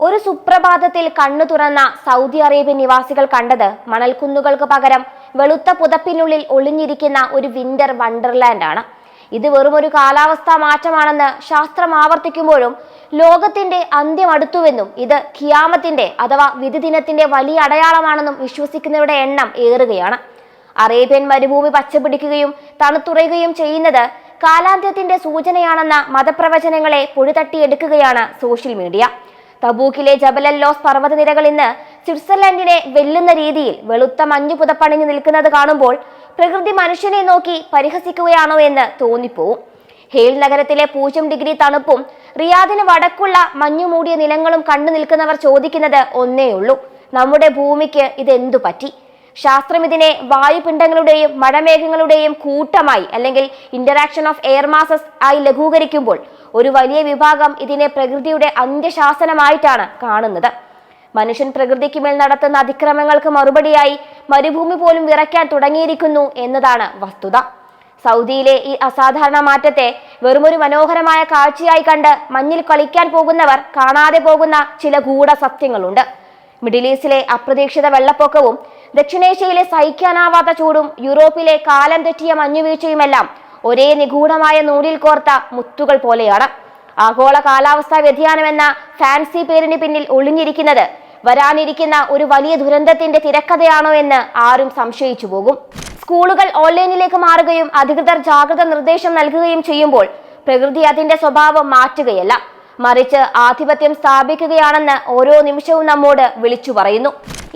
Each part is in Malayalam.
ഒരു സുപ്രഭാതത്തിൽ കണ്ണു തുറന്ന സൗദി അറേബ്യൻ നിവാസികൾ കണ്ടത് മണൽക്കുന്നുകൾക്ക് പകരം വെളുത്ത പുതപ്പിനുള്ളിൽ ഒളിഞ്ഞിരിക്കുന്ന ഒരു വിന്റർ വണ്ടർലാൻഡ് ആണ്. ഇത് വെറും ഒരു കാലാവസ്ഥാ മാറ്റമാണെന്ന് ശാസ്ത്രം ആവർത്തിക്കുമ്പോഴും ലോകത്തിന്റെ അന്ത്യം അടുത്തുവെന്നും ഇത് ഖിയാമത്തിന്റെ അഥവാ വിധി ദിനത്തിന്റെ വലിയ അടയാളമാണെന്നും വിശ്വസിക്കുന്നവരുടെ എണ്ണം ഏറുകയാണ്. അറേബ്യൻ മരുഭൂമി പച്ചപിടിക്കുകയും തണുത്തുറയുകയും ചെയ്യുന്നത് കാലാന്ത്യത്തിന്റെ സൂചനയാണെന്ന മതപ്രവചനങ്ങളെ പൊടിതട്ടിയെടുക്കുകയാണ് സോഷ്യൽ മീഡിയ. തബൂക്കിലെ ജബലല്ലോസ് പർവതനിരകൾ ഇന്ന് സ്വിറ്റ്സർലൻഡിനെ വെല്ലുന്ന രീതിയിൽ വെളുത്ത മഞ്ഞു പുതപ്പണിഞ്ഞു നിൽക്കുന്നത് കാണുമ്പോൾ പ്രകൃതി മനുഷ്യനെ നോക്കി പരിഹസിക്കുകയാണോ എന്ന് തോന്നിപ്പോവും. ഹേൽ നഗരത്തിലെ പൂജ്യം ഡിഗ്രി തണുപ്പും റിയാദിന് വടക്കുള്ള മഞ്ഞു മൂടിയ നിലങ്ങളും കണ്ടു നിൽക്കുന്നവർ ചോദിക്കുന്നത് ഒന്നേയുള്ളൂ. നമ്മുടെ ഭൂമിക്ക് ഇതെന്തു പറ്റി? ശാസ്ത്രം ഇതിനെ വായുപിണ്ഡങ്ങളുടെയും മഴമേഘങ്ങളുടെയും കൂട്ടമായി അല്ലെങ്കിൽ ഇന്ററാക്ഷൻ ഓഫ് എയർ മാസസ് ആയി ലഘൂകരിക്കുമ്പോൾ ഒരു വലിയ വിഭാഗം ഇതിനെ പ്രകൃതിയുടെ അന്ത്യശാസനമായിട്ടാണ് കാണുന്നത്. മനുഷ്യൻ പ്രകൃതിക്ക് മേൽ നടത്തുന്ന അതിക്രമങ്ങൾക്ക് മറുപടിയായി മരുഭൂമി പോലും വിറയ്ക്കാൻ തുടങ്ങിയിരിക്കുന്നു എന്നതാണ് വസ്തുത. സൗദിയിലെ ഈ അസാധാരണ മാറ്റത്തെ വെറുമൊരു മനോഹരമായ കാഴ്ചയായി കണ്ട് മഞ്ഞിൽ കളിക്കാൻ പോകുന്നവർ കാണാതെ പോകുന്ന ചില ഗൂഢ സത്യങ്ങളുണ്ട് മിഡിൽ ഈസ്റ്റിലെ അപ്രതീക്ഷിത വെള്ളപ്പൊക്കവും ദക്ഷിണേഷ്യയിലെ സഹിക്കാനാവാത്ത ചൂടും യൂറോപ്പിലെ കാലം തെറ്റിയ മഞ്ഞുവീഴ്ചയുമെല്ലാം ഒരേ നിഗൂഢമായ നൂലിൽ കോർത്ത മുത്തുകൾ പോലെയാണ്. ആഗോള കാലാവസ്ഥാ വ്യതിയാനം എന്ന ഫാൻസി പേരിന് പിന്നിൽ ഒളിഞ്ഞിരിക്കുന്നത് വരാനിരിക്കുന്ന ഒരു വലിയ ദുരന്തത്തിന്റെ തിരക്കഥയാണോ എന്ന് ആരും സംശയിച്ചു പോകും. സ്കൂളുകൾ ഓൺലൈനിലേക്ക് മാറുകയും അധികൃതർ ജാഗ്രത നിർദ്ദേശം നൽകുകയും ചെയ്യുമ്പോൾ പ്രകൃതി അതിന്റെ സ്വഭാവം മാറ്റുകയല്ല. മറിച്ച് ആധിപത്യം സ്ഥാപിക്കുകയാണെന്ന് ഓരോ നിമിഷവും നമ്മോട് വിളിച്ചു പറയുന്നു.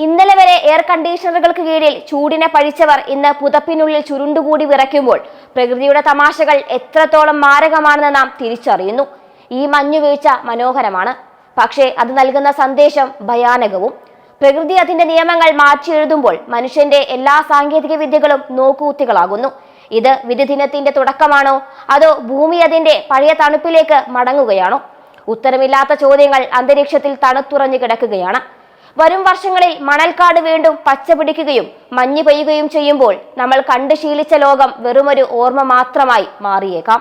ഇന്നലെ വരെ എയർ കണ്ടീഷണറുകൾക്ക് കീഴിൽ ചൂടിനെ പഴിച്ചവർ ഇന്ന് പുതപ്പിനുള്ളിൽ ചുരുണ്ടുകൂടി വിറയ്ക്കുമ്പോൾ പ്രകൃതിയുടെ തമാശകൾ എത്രത്തോളം മാരകമാണെന്ന് നാം തിരിച്ചറിയുന്നു. ഈ മഞ്ഞുവീഴ്ച മനോഹരമാണ്. പക്ഷേ അത് നൽകുന്ന സന്ദേശം ഭയാനകവും. പ്രകൃതി അതിന്റെ നിയമങ്ങൾ മാറ്റി എഴുതുമ്പോൾ മനുഷ്യന്റെ എല്ലാ സാങ്കേതിക വിദ്യകളും നോക്കുകുത്തികളാകുന്നു. ഇത് വിധിദിനത്തിന്റെ തുടക്കമാണോ? അതോ ഭൂമി അതിന്റെ പഴയ തണുപ്പിലേക്ക് മടങ്ങുകയാണോ? ഉത്തരമില്ലാത്ത ചോദ്യങ്ങൾ അന്തരീക്ഷത്തിൽ തണുത്തുറഞ്ഞു കിടക്കുകയാണ്. വരും വർഷങ്ങളിൽ മണൽക്കാട് വീണ്ടും പച്ച പിടിക്കുകയും മഞ്ഞ് പെയ്യുകയും ചെയ്യുമ്പോൾ നമ്മൾ കണ്ടു ശീലിച്ച ലോകം വെറുമൊരു ഓർമ്മ മാത്രമായി മാറിയേക്കാം.